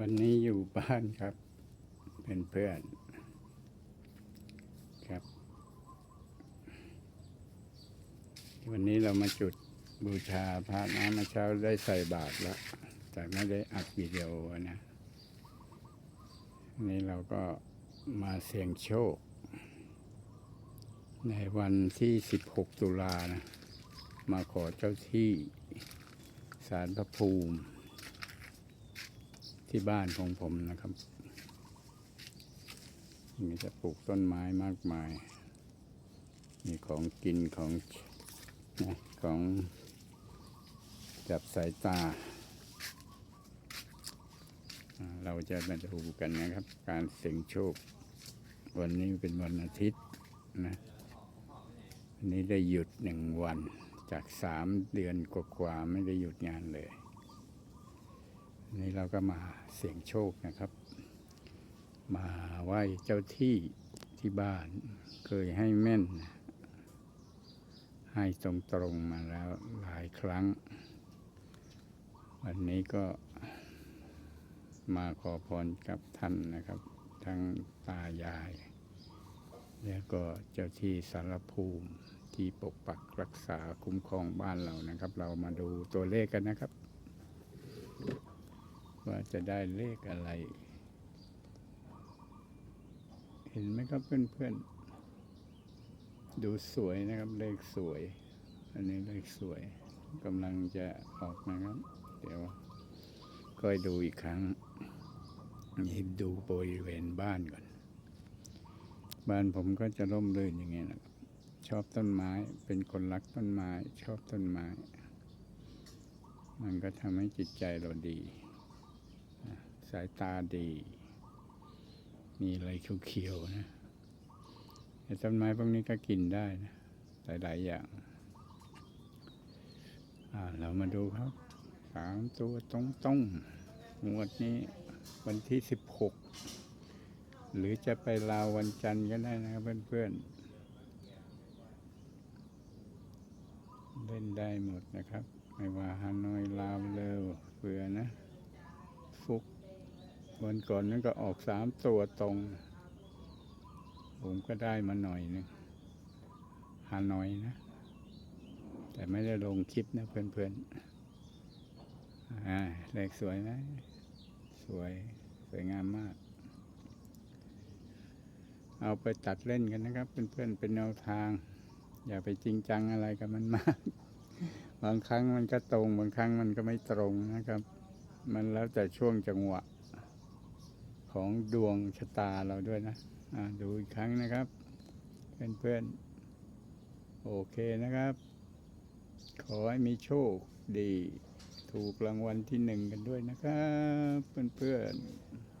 วันนี้อยู่บ้านครับเป็นเพื่อนครับ วันนี้เรามาจุดบูชาพระนะเมาเช้าได้ใส่บาตรแล้ว แต่ไม่ได้อัดวิดีโอนะนนี้เราก็มาเสี่ยงโชค ในวันที่ 16 ตุลานะ มาขอเจ้าที่สารพระภูมิ ที่บ้านของผมนะครับมีจะปลูกต้นไม้มากมาย มีของกินของนะของจับสายตา เราจะมาดูกันนะครับ การเสี่ยงโชค วันนี้เป็นวันอาทิตย์นะวันนี้ได้หยุดหนึ่งวันจากสามเดือนกว่าๆไม่ได้หยุดงานเลย นนี้เราก็มาเสี่ยงโชคนะครับ มาไหว้เจ้าที่ที่บ้าน เคยให้แม่น ให้ตรงๆมาแล้วหลายครั้ง วันนี้ก็มาขอพรกับท่านนะครับ ทั้งตายาย แล้วก็เจ้าที่สารภูมิที่ปกปักรักษาคุ้มครองบ้านเรานะครับ เรามาดูตัวเลขกันนะครับ ว่าจะได้เลขอะไร เห็นไหมครับเพื่อนๆ ดูสวยนะครับเลขสวย อันนี้เลขสวยกำลังจะออกนะครับ เดี๋ยวค่อยดูอีกครั้งนี่ดูบริเวณบ้านก่อน บ้านผมก็จะร่มรื่นอย่างเงี้ยนะครับชอบต้นไม้เป็นคนรักต้นไม้ ชอบต้นไม้ มันก็ทำให้จิตใจเราดีายตาดี มีอะไรเขียวๆนะไอ้ต้นไม้พวกนี้ก็กินได้นะหลายๆอย่าง อ่า เรามาดูครับ สามตัวตรงตรงๆงวดนี้วันที่สิบหก หรือจะไปลาววันจันทร์ก็ได้นะครับเพื่อนๆ เล่นได้หมดนะครับ ไม่ว่าฮานอยลาวเร็วเผื่อนะ ฟุก วันก่อนนั้นก็ออกสามตัวตรง ผมก็ได้มาหน่อยหนึงฮานอยนะ แต่ไม่ได้ลงคลิปนะเพื่อนๆอ่าเลขสวยไหมสวยสวยงามมาก เอาไปตัดเล่นกันนะครับ เพื่อนๆเป็นแนวทาง อย่าไปจริงจังอะไรกับมันมาก บางครั้งมันก็ตรง บางครั้งมันก็ไม่ตรงนะครับ มันแล้วแต่ช่วงจังหวะ ของดวงชะตาเราด้วยนะอ่าดูอีกครั้งนะครับ เพื่อนๆ โอเคนะครับ ขอให้มีโชคดี ถูกรางวัลที่หนึ่งกันด้วยนะครับ เพื่อนๆ